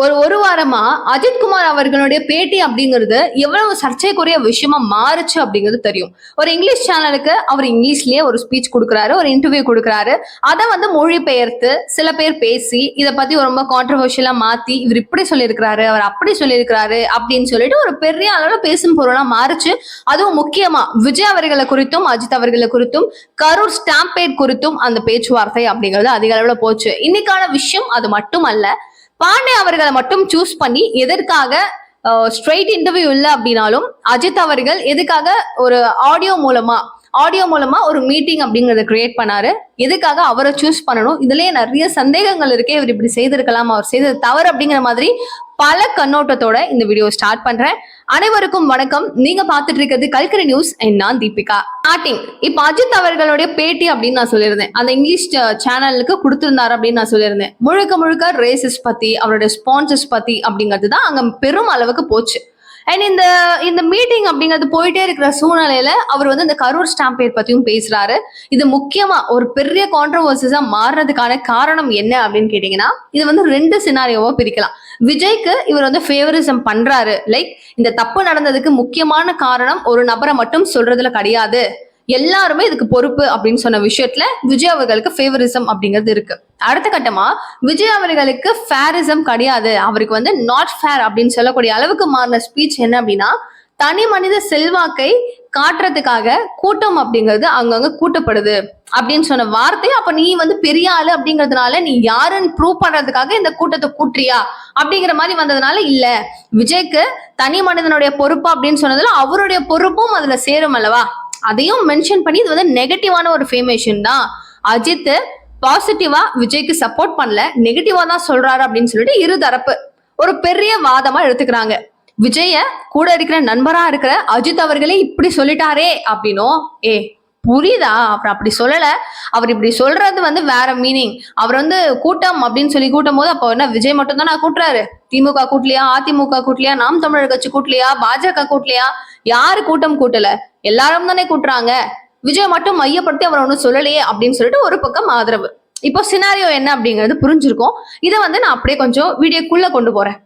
ஒரு ஒரு வாரமா அஜித்குமார் அவர்களுடைய பேட்டி அப்படிங்கிறது எவ்வளவு சர்ச்சைக்குரிய விஷயமா மாறுச்சு அப்படிங்கிறது தெரியும். ஒரு இங்கிலீஷ் சேனலுக்கு அவர் இங்கிலீஷ்லயே ஒரு ஸ்பீச் கொடுக்குறாரு ஒரு இன்டர்வியூ கொடுக்குறாரு. அதை வந்து மொழிபெயர்த்து சில பேர் பேசி இதை பத்தி ரொம்ப கான்ட்ரவர்ஷியலா மாத்தி இவர் இப்படி சொல்லியிருக்கிறாரு அவர் அப்படி சொல்லியிருக்கிறாரு அப்படின்னு சொல்லிட்டு ஒரு பெரிய அளவுல பேசும் பொருளா மாறுச்சு. அதுவும் முக்கியமா விஜய் அவர்களை குறித்தும் அஜித் அவர்களை குறித்தும் கரூர் ஸ்டாம்பேட் குறித்தும் அந்த பேச்சுவார்த்தை அப்படிங்கிறது அதிக அளவுல போச்சு. இன்னைக்கான விஷயம் அது மட்டும் அல்ல பாண்டே அவர்களை மட்டும் சூஸ் பண்ணி எதற்காக ஸ்ட்ரெயிட் இன்டர்வியூ இல்லை அப்படின்னாலும் அஜித் அவர்கள் எதுக்காக ஒரு ஆடியோ மூலமா ஆடியோ மூலமா ஒரு மீட்டிங் அப்படிங்கறத கிரியேட் பண்ணாரு. எதுக்காக அவரை சூஸ் பண்ணணும்? இதுலயே நிறைய சந்தேகங்கள் இருக்கே. இவர் இப்படி செய்திருக்கலாம் அவர் செய்தது தவறு அப்படிங்கிற மாதிரி பல கண்ணோட்டத்தோட இந்த வீடியோ ஸ்டார்ட் பண்றேன். அனைவருக்கும் வணக்கம். நீங்க பாத்துட்டு இருக்கிறது கல்கரி நியூஸ் and நான் தீபிகா. ஸ்டார்டிங் இப்ப அஜித் அவர்களுடைய பேட்டி அப்படின்னு நான் சொல்லியிருந்தேன். அந்த இங்கிலீஷ் சேனலுக்கு uh, கொடுத்திருந்தாரு அப்படின்னு நான் சொல்லியிருந்தேன். முழுக்க முழுக்க ரேசஸ் பத்தி அவருடைய ஸ்பான்சர்ஸ் பத்தி அப்படிங்கிறது தான் அங்க பெரும் அளவுக்கு போச்சு. அண்ட் இந்த இந்த மீட்டிங் அப்படிங்கிறது போயிட்டே இருக்கிற சூழ்நிலையில அவர் வந்து இந்த கரூர் ஸ்டாம்பேட் பத்தியும் பேசுறாரு. இது முக்கியமா ஒரு பெரிய கான்ட்ரவர்சிஸா மாறுறதுக்கான காரணம் என்ன அப்படின்னு கேட்டீங்கன்னா இது வந்து ரெண்டு சினாரியோவா பிரிக்கலாம். விஜய்க்கு இவர் வந்து ஃபேவரிசம் பண்றாரு. லைக் இந்த தப்பு நடந்ததுக்கு முக்கியமான காரணம் ஒரு நபரை மட்டும் சொல்றதுல கிடையாது. எல்லாருமே இதுக்கு பொறுப்பு அப்படின்னு சொன்ன விஷயத்துல விஜய் அவர்களுக்கு ஃபேவரிசம் அப்படிங்கிறது இருக்கு. அடுத்த கட்டமா விஜய் அவர்களுக்கு ஃபேரிசம் கிடையாது. அவருக்கு வந்து நாட் ஃபேர் அப்படின்னு சொல்லக்கூடிய அளவுக்கு மாறின ஸ்பீச் என்ன அப்படின்னா தனி மனித செல்வாக்கை காட்டுறதுக்காக கூட்டம் அப்படிங்கிறது அங்கங்க கூட்டப்படுது அப்படின்னு சொன்ன வார்த்தை அப்ப நீ வந்து பெரிய ஆளு அப்படிங்கிறதுனால நீ யாருன்னு ப்ரூவ் பண்றதுக்காக இந்த கூட்டத்தை கூட்டுறியா அப்படிங்கிற மாதிரி வந்ததுனால இல்ல. விஜய்க்கு தனி மனிதனுடைய பொறுப்பு அப்படின்னு சொன்னதுல அவருடைய பொறுப்பும் அதுல சேரும் அல்லவா? அதையும் மென்ஷன் பண்ணி இது வந்து நெகட்டிவான ஒரு ஃபேமேஷன் தான். அஜித் பாசிட்டிவா விஜய்க்கு சப்போர்ட் பண்ணல. நெகட்டிவா தான் சொல்றாரு அப்படின்னு சொல்லிட்டு இரு தரப்பு ஒரு பெரிய வாதமா எடுத்துக்கிறாங்க. விஜய கூட இருக்கிற நண்பரா இருக்கிற அஜித் அவர்களே இப்படி சொல்லிட்டாரே அப்படின்னும் ஏ புரியுதா? அவர் அப்படி சொல்லல. அவர் இப்படி சொல்றது வந்து வேற மீனிங் அவர் வந்து கூட்டம் அப்படின்னு சொல்லி கூட்டும் போது அப்போ என்ன விஜய் மட்டும் தான் நான் கூட்டுறாரு? திமுக கூட்டலையா அதிமுக கூட்டலையா நாம் தமிழர் கட்சி கூட்டலையா பாஜக கூட்டலையா? யாரு கூட்டம் கூட்டல? எல்லாரும் தானே கூட்டுறாங்க. விஜய் மட்டும் மையப்படுத்தி அவர் ஒன்றும் சொல்லலையே அப்படின்னு சொல்லிட்டு ஒரு பக்கம் ஆதரவு. இப்போ சினாரியோ என்ன அப்படிங்கிறது புரிஞ்சிருக்கும். இதை வந்து நான் அப்படியே கொஞ்சம் வீடியோக்குள்ள கொண்டு போறேன்.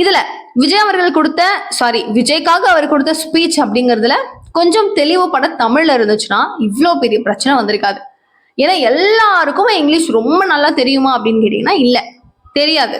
இதுல விஜய் அவர்கள் கொடுத்த சாரி விஜய்க்காக அவர் கொடுத்த ஸ்பீச் அப்படிங்கிறதுல கொஞ்சம் தெளிவுபட தமிழ்ல இருந்துச்சுன்னா இவ்வளோ பெரிய பிரச்சனை வந்திருக்காது. ஏன்னா எல்லாருக்குமே இங்கிலீஷ் ரொம்ப நல்லா தெரியுமா அப்படின்னு கேட்டீங்கன்னா இல்லை. தெரியாது.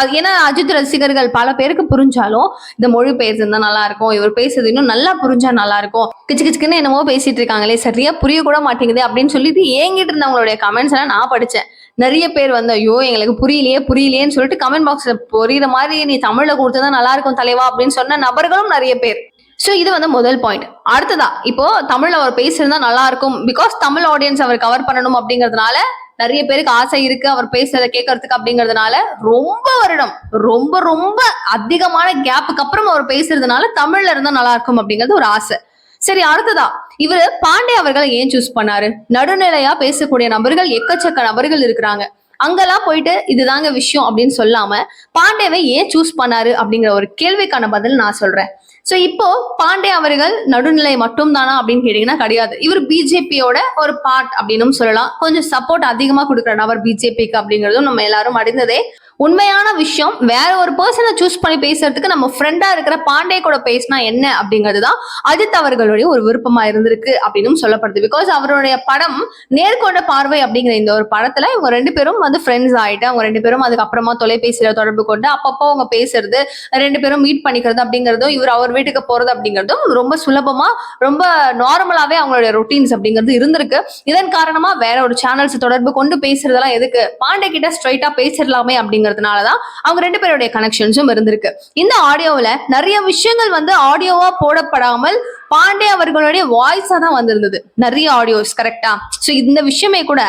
அது ஏன்னா அஜித் ரசிகர்கள் பல பேருக்கு புரிஞ்சாலும் இந்த மொழி பேசுறது நல்லா இருக்கும் இவர் பேசுறது இன்னும் நல்லா புரிஞ்சா நல்லா இருக்கும் கிச்சு கிச்சுக்குன்னு என்னமோ பேசிட்டு இருக்காங்களே சரியா புரிய கூட மாட்டேங்குது அப்படின்னு சொல்லிட்டு ஏங்கிட்டு இருந்தவங்களுடைய கமெண்ட்ஸ் எல்லாம் நான் படிச்சேன். நிறைய பேர் வந்து ஐயோ எங்களுக்கு புரியலையே புரியலையேன்னு சொல்லிட்டு கமெண்ட் பாக்ஸ்ல புரியுற மாதிரி நீ தமிழ்ல கொடுத்தா நல்லா இருக்கும் தலைவா அப்படின்னு சொன்ன நபர்களும் நிறைய பேர். ஸோ இது வந்து முதல் பாயிண்ட் அடுத்ததா இப்போ தமிழ்ல அவர் பேசியிருந்தா நல்லா இருக்கும் பிகாஸ் தமிழ் ஆடியன்ஸ் அவர் கவர் பண்ணணும் அப்படிங்கிறதுனால நிறைய பேருக்கு ஆசை இருக்கு. அவர் பேசுறதை கேட்கறதுக்கு அப்படிங்கிறதுனால ரொம்ப வருடம் ரொம்ப ரொம்ப அதிகமான கேப்புக்கு அப்புறம் அவர் பேசுறதுனால தமிழ்ல இருந்தா நல்லா இருக்கும் அப்படிங்கிறது ஒரு ஆசை. சரி அடுத்ததா. இவரு பாண்டே அவர்களை ஏன் சூஸ் பண்ணாரு? நடுநிலையா பேசக்கூடிய நபர்கள் எக்கச்சக்க நபர்கள் இருக்கிறாங்க. அங்கெல்லாம் போயிட்டு இதுதாங்க விஷயம் அப்படின்னு சொல்லாம பாண்டேவை ஏன் சூஸ் பண்ணாரு அப்படிங்கிற ஒரு கேள்விக்கான பதில் நான் சொல்றேன். சோ இப்போ பாண்டே அவர்கள் நடுநிலை மட்டும் தானா அப்படின்னு கேட்டீங்கன்னா கிடையாது. இவர் பிஜேபியோட ஒரு பார்ட் அப்படின்னு சொல்லலாம். கொஞ்சம் சப்போர்ட் அதிகமா கொடுக்குற நபர் பிஜேபிக்கு அப்படிங்கிறதும் நம்ம எல்லாரும் அடைந்ததே உண்மையான விஷயம் வேற ஒரு பர்சனை சூஸ் பண்ணி பேசுறதுக்கு நம்ம ஃப்ரெண்டா இருக்கிற பாண்டே கூட பேசினா என்ன அப்படிங்கிறது தான் அஜித் அவர்களுடைய ஒரு விருப்பமா இருந்திருக்கு அப்படின்னு சொல்லப்படுது. பிகாஸ் அவருடைய படம் நேர்கொண்ட பார்வை அப்படிங்கிற இந்த ஒரு படத்துல இவங்க ரெண்டு பேரும் வந்து ஃப்ரெண்ட்ஸ் ஆயிட்டு அவங்க ரெண்டு பேரும் அதுக்கப்புறமா தொலைபேசியில தொடர்பு கொண்டு அப்பப்போ அவங்க பேசுறது ரெண்டு பேரும் மீட் பண்ணிக்கிறது அப்படிங்கிறதும் இவர் அவர் வீட்டுக்கு போறது அப்படிங்கிறதும் ரொம்ப சுலபமா ரொம்ப நார்மலாவே அவங்களுடைய ரொட்டீன்ஸ் அப்படிங்கிறது இருந்திருக்கு. இதன் காரணமா வேற ஒரு சேனல்ஸ் தொடர்பு கொண்டு பேசுறதெல்லாம் எதுக்கு? பாண்டே கிட்ட ஸ்ட்ரைட்டா பேசிடலாமே அப்படிங்கிறதுனாலதான் அவங்க ரெண்டு பேருடைய கனெக்ஷன்ஸும் இருந்திருக்கு. இந்த ஆடியோவில் நிறைய விஷயங்கள் வந்து ஆடியோவா போடப்படாமல் பாண்டே அவர்களுடைய வாய்ஸா தான் வந்திருந்தது. நிறைய ஆடியோஸ் கரெக்டா ஸோ இந்த விஷயமே கூட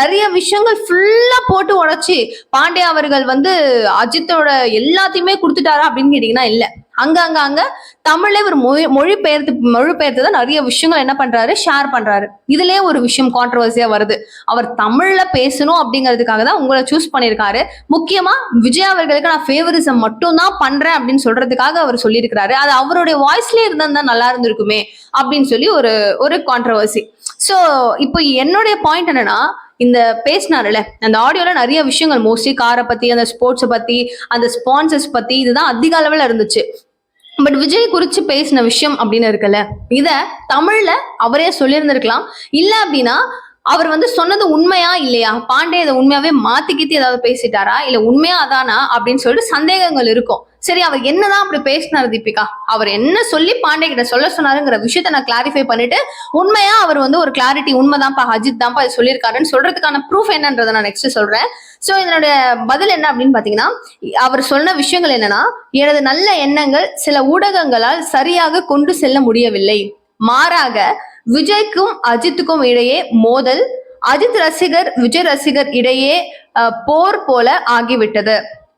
நிறைய விஷயங்கள் ஃபுல்லா போட்டு உடச்சி பாண்டே அவர்கள் வந்து அஜித்தோட எல்லாத்தையுமே கொடுத்துட்டாரா அப்படின்னு கேட்டீங்கன்னா இல்ல. அங்க அங்க அங்க தமிழ்ல ஒரு மொழி மொழிபெயர்த்து மொழிபெயர்த்து தான் நிறைய விஷயங்கள் என்ன பண்றாரு? ஷேர் பண்றாரு. இதுலயே ஒரு விஷயம் கான்ட்ரவர்சியா வருது. அவர் தமிழ்ல பேசணும் அப்படிங்கிறதுக்காக தான் உங்களை சூஸ் பண்ணியிருக்காரு. முக்கியமா விஜய் அவர்களுக்கு நான் ஃபேவரிசம் மட்டும் தான் பண்றேன் அப்படின்னு சொல்றதுக்காக அவர் சொல்லியிருக்கிறாரு. அது அவருடைய வாய்ஸ்லயே இருந்தா நல்லா இருந்திருக்குமே அப்படின்னு சொல்லி ஒரு ஒரு கான்ட்ரவர்சி ஸோ இப்போ என்னுடைய பாயிண்ட் என்னன்னா இந்த பேசினாருல அந்த ஆடியோல நிறைய விஷயங்கள் மோஸ்ட்லி காரை பத்தி அந்த ஸ்போர்ட்ஸை பத்தி அந்த ஸ்பான்சர்ஸ் பத்தி இதுதான் அதிக அளவில் இருந்துச்சு. பட் விஜய் குறிச்சு பேசின விஷயம் அப்படின்னு இருக்குல்ல இத தமிழ்ல அவரே சொல்லியிருந்திருக்கலாம். இல்ல அப்படின்னா அவர் வந்து சொன்னது உண்மையா இல்லையா? பாண்டே இதை உண்மையாவே மாத்திக்கிட்டு ஏதாவது பேசிட்டாரா? இல்ல உண்மையா அதானா அப்படின்னு சொல்லிட்டு சந்தேகங்கள் இருக்கும். சரி அவர் என்னதான் அப்படி பேசினாரு தீபிகா? அவர் என்ன சொல்லி பாண்டே கிட்ட சொல்ல சொன்னாருங்கிற விஷயத்த நான் கிளாரிஃபை பண்ணிட்டு உண்மையா அவர் வந்து ஒரு கிளாரிட்டி உண்மைதான்ப்பா அஜித் தான்ப்பா இது சொல்லியிருக்காருன்னு சொல்றதுக்கான ப்ரூஃப் என்னன்றதை நான் நெக்ஸ்ட் சொல்றேன். சோ இதனுடைய பதில் என்ன அப்படின்னு பாத்தீங்கன்னா அவர் சொன்ன விஷயங்கள் என்னன்னா எனது நல்ல எண்ணங்கள் சில ஊடகங்களால் சரியாக கொண்டு செல்ல முடியவில்லை. மாறாக விஜய்க்கும் அஜித்துக்கும் இடையே மோதல் அஜித் ரசிகர் விஜய் ரசிகர் இடையே போர் போல ஆகிவிட்டது.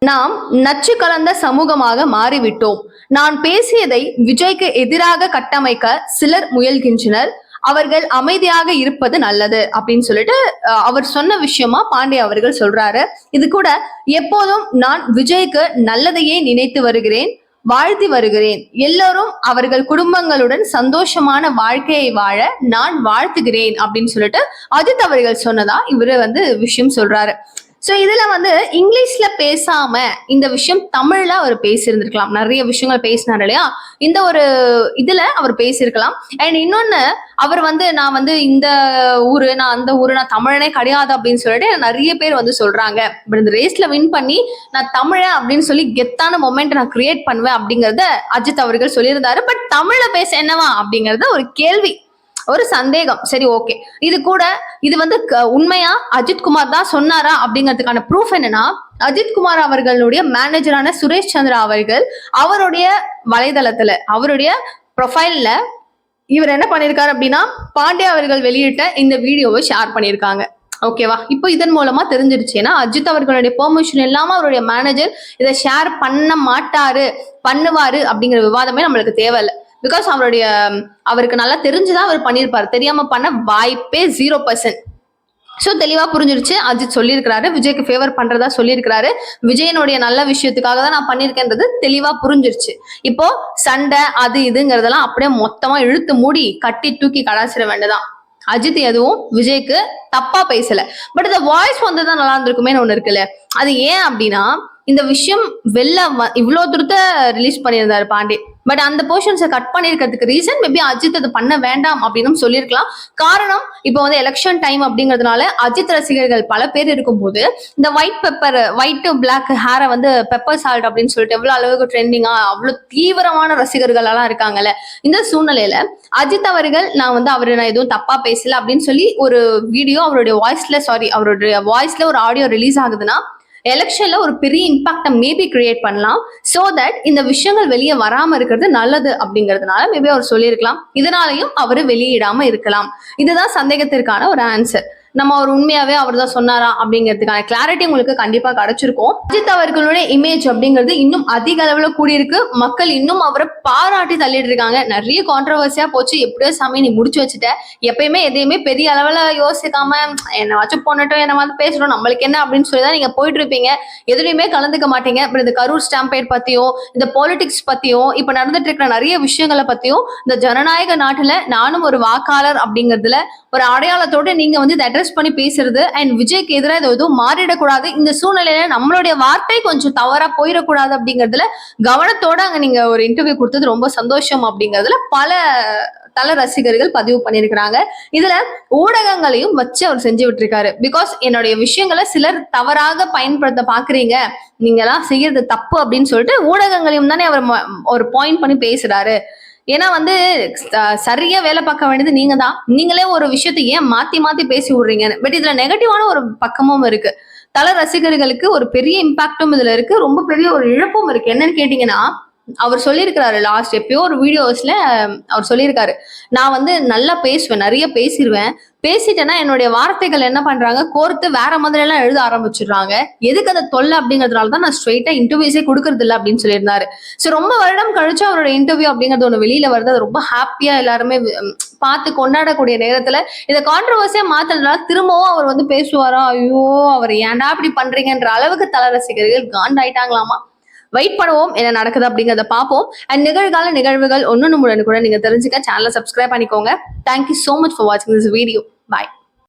நாம் நச்சு கலந்த சமூகமாக மாறிவிட்டோம். நான் பேசியதை விஜய்க்கு எதிராக கட்டமைக்க சிலர் முயல்கின்றனர். அவர்கள் அமைதியாக இருப்பது நல்லது அப்படின்னு சொல்லிட்டு அவர் சொன்ன விஷயமா பாண்டே அவர்கள் சொல்றாரு. இது கூட எப்போதும் நான் விஜய்க்கு நல்லதையே நினைத்து வருகிறேன் வாழ்த்தி வருகிறேன். எல்லோரும் அவர்கள் குடும்பங்களுடன் சந்தோஷமான வாழ்க்கையை வாழ நான் வாழ்த்துகிறேன் அப்படின்னு சொல்லிட்டு அஜித் அவர்கள் சொன்னதா? இவரு வந்து விஷயம் சொல்றாரு. ஸோ இதுல வந்து இங்கிலீஷ்ல பேசாம இந்த விஷயம் தமிழ்ல அவர் பேசியிருந்திருக்கலாம். நிறைய விஷயங்கள் பேசினார் இல்லையா? இந்த ஒரு இதுல அவர் பேசியிருக்கலாம். அண்ட் இன்னொன்னு அவர் வந்து நான் வந்து இந்த ஊரு நான் அந்த ஊரு நான் தமிழனே கிடையாது அப்படின்னு சொல்லிட்டு நிறைய பேர் வந்து சொல்றாங்க. பட் இந்த ரேஸ்ல வின் பண்ணி நான் தமிழன் அப்படின்னு சொல்லி கெத்தான மொமெண்ட் நான் கிரியேட் பண்ணுவேன் அப்படிங்கறத அஜித் அவர்கள் சொல்லியிருந்தாரு. பட் தமிழ்ல பேச என்னவா அப்படிங்கறது ஒரு கேள்வி. ஒரு சந்தேகம். சரி ஓகே இது கூட இது வந்து க- உண்மையா? அஜித்குமார் தான் சொன்னாரா? அப்படிங்கிறதுக்கான ப்ரூஃப் என்னன்னா அஜித் குமார் அவர்களுடைய மேனேஜரான சுரேஷ் சந்திரா அவர்கள் அவருடைய வலைதளத்துல அவருடைய ப்ரொஃபைல்ல இவர் என்ன பண்ணியிருக்காரு அப்படின்னா பாண்டே அவர்கள் வெளியிட்ட இந்த வீடியோவை ஷேர் பண்ணியிருக்காங்க ஓகேவா இப்போ இதன் மூலமா தெரிஞ்சிருச்சு. ஏன்னா அஜித் அவர்களுடைய பெர்மிஷன் இல்லாம அவருடைய மேனேஜர் இதை ஷேர் பண்ண மாட்டாரு பண்ணுவாரு அப்படிங்கிற விவாதமே நம்மளுக்கு தேவையில்லை. பிகாஸ் அவருடைய அவருக்கு நல்லா தெரிஞ்சுதான் அவர் பண்ணியிருப்பார். தெரியாம பண்ண வாய்ப்பே ஜீரோ பர்சன்ட் ஸோ தெளிவா புரிஞ்சிருச்சு. அஜித் சொல்லியிருக்கிறாரு. விஜய்க்கு ஃபேவர் பண்றதா சொல்லியிருக்கிறாரு. விஜயனுடைய நல்ல விஷயத்துக்காக தான் நான் பண்ணியிருக்கேன்றது தெளிவா புரிஞ்சிருச்சு. இப்போ சண்டை அது இதுங்கிறதெல்லாம் அப்படியே மொத்தமா இழுத்து மூடி கட்டி தூக்கி கடாசிட வேண்டியதான் அஜித் எதுவும் விஜய்க்கு தப்பா பேசல. பட் இந்த வாய்ஸ் வந்து தான் நல்லா இருந்திருக்குமேனு ஒண்ணு இருக்குல்ல அது ஏன் அப்படின்னா இந்த விஷயம் வெளில இவ்வளோ தூரத்தை ரிலீஸ் பண்ணியிருந்தாரு பாண்டே. பட் அந்த போர்ஷன்ஸை கட் பண்ணியிருக்கிறதுக்கு ரீசன் மேபி அஜித் அதை பண்ண வேண்டாம் அப்படின்னு சொல்லியிருக்கலாம் காரணம் இப்போ வந்து எலெக்ஷன் டைம் அப்படிங்கிறதுனால அஜித் ரசிகர்கள் பல பேர் இருக்கும்போது இந்த ஒயிட் பெப்பர் ஒயிட் பிளாக் ஹேரை வந்து பெப்பர் சால்ட் அப்படின்னு சொல்லிட்டு எவ்வளவு அளவுக்கு ட்ரெண்டிங்கா அவ்வளவு தீவிரமான ரசிகர்கள் எல்லாம் இருக்காங்கல்ல இந்த சூழ்நிலையில அஜித் அவர்கள் நான் வந்து அவரை நான் எதுவும் தப்பா பேசல அப்படின்னு சொல்லி ஒரு வீடியோ அவருடைய வாய்ஸ்ல சாரி அவருடைய வாய்ஸ்ல ஒரு ஆடியோ ரிலீஸ் ஆகுதுன்னா எலெக்ஷன்ல ஒரு பெரிய இம்பாக்டை மேபி கிரியேட் பண்ணலாம். சோ தட் இந்த விஷயங்கள் வெளியே வராம இருக்கிறது நல்லது அப்படிங்கிறதுனால மேபி அவர் சொல்லியிருக்கலாம். இதனாலையும் அவர் வெளியிடாம இருக்கலாம். இதுதான் சந்தேகத்திற்கான ஒரு ஆன்சர் நம்ம அவர் உண்மையாவே அவர் தான் சொன்னாரா அப்படிங்கிறதுக்கான கிளாரிட்டி உங்களுக்கு கண்டிப்பா கிடைச்சிருக்கும். அஜித் அவர்களுடைய இமேஜ் அப்படிங்கிறது இன்னும் அதிக அளவுல கூடியிருக்கு. மக்கள் இன்னும் அவரை பாராட்டி தள்ளிட்டு இருக்காங்க நிறைய கான்ட்ரவர்சியா போச்சு. எப்படியோ சாமி நீ முடிச்சு வச்சுட்ட. எப்பயுமே எதையுமே பெரிய அளவுல யோசிக்காம என்ன வச்சு போனட்டும் என்ன வந்து பேசணும் நம்மளுக்கு என்ன அப்படின்னு சொல்லி தான் நீங்க போயிட்டு இருப்பீங்க எதுலையுமே கலந்துக்க மாட்டீங்க. அப்புறம் இந்த கரூர் ஸ்டாம்பேட் பத்தியும் இந்த பாலிடிக்ஸ் பத்தியும் இப்ப நடந்துட்டு இருக்கிற நிறைய விஷயங்களை பத்தியும் இந்த ஜனநாயக நாட்டுல நானும் ஒரு வாக்காளர் அப்படிங்கறதுல ஒரு அடையாளத்தோட நீங்க வந்து இதை அட்ரஸ் பண்ணி பேசுறது. அண்ட் விஜய்க்கு எதிராக இது எதுவும் மாறிடக்கூடாது. இந்த சூழ்நிலையில நம்மளுடைய வார்த்தை கொஞ்சம் தவறா போயிடக்கூடாது அப்படிங்கறதுல கவனத்தோட அங்க நீங்க ஒரு இன்டர்வியூ கொடுத்தது ரொம்ப சந்தோஷம் அப்படிங்கறதுல பல தல ரசிகர்கள் பதிவு பண்ணியிருக்கிறாங்க. இதுல ஊடகங்களையும் வச்சு அவர் செஞ்சு விட்டுருக்காரு. பிகாஸ் என்னுடைய விஷயங்களை சிலர் தவறாக பயன்படுத்த பாக்குறீங்க. நீங்க எல்லாம் செய்யறது தப்பு அப்படின்னு சொல்லிட்டு ஊடகங்களையும் தானே அவர் ஒரு பாயிண்ட் பண்ணி பேசுறாரு. ஏன்னா வந்து சரியா வேலை பார்க்க வேண்டியது நீங்க தான் நீங்களே ஒரு விஷயத்தை ஏன் மாத்தி மாத்தி பேசி விடுறீங்கன்னு பட் இதுல நெகட்டிவான ஒரு பக்கமும் இருக்கு. தல ரசிகர்களுக்கு ஒரு பெரிய இம்பாக்டும் இதுல இருக்கு. ரொம்ப பெரிய ஒரு இழப்பும் இருக்கு. என்னன்னு கேட்டீங்கன்னா அவர் சொல்லியிருக்கிறாரு லாஸ்ட் எப்பயோ ஒரு வீடியோஸ்ல அவர் சொல்லியிருக்காரு. நான் வந்து நல்லா பேசுவேன் நிறைய பேசிடுவேன் பேசிட்டேன்னா என்னுடைய வார்த்தைகள் என்ன பண்றாங்க? கோர்த்து வேற மாதிரி எல்லாம் எழுத ஆரம்பிச்சிடுறாங்க. எதுக்கு அதை தொல்லை அப்படிங்கறதுனால தான் நான் ஸ்ட்ரெயிட்டா இன்டர்வியூஸே கொடுக்கறது இல்லை அப்படின்னு சொல்லியிருந்தாரு. ஸோ ரொம்ப வருடம் கழிச்சு அவரோட இன்டர்வியூ அப்படிங்கிறது ஒன்று வெளியில வருது. அது ரொம்ப ஹாப்பியா எல்லாருமே பார்த்து கொண்டாடக்கூடிய நேரத்துல இதை கான்ட்ரவர்சியா மாத்துறதுனால திரும்பவும் அவர் வந்து பேசுவாரா? ஐயோ அவர் ஏன்டா இப்படி பண்றீங்கன்ற அளவுக்கு தல ரசிகர்கள் காண்டாயிட்டாங்களாமா? வெயிட் பண்ணுவோம் என்ன நடக்குது அப்படிங்கறத பார்ப்போம். அண்ட் நிகழ்கால நிகழ்வுகள் ஒன்னு கூட நீங்க தெரிஞ்சுக்க சேனலை சப்ஸ்கிரைப் பண்ணிக்கோங்க. Thank you so much for வாட்சிங் திஸ் வீடியோ பாய்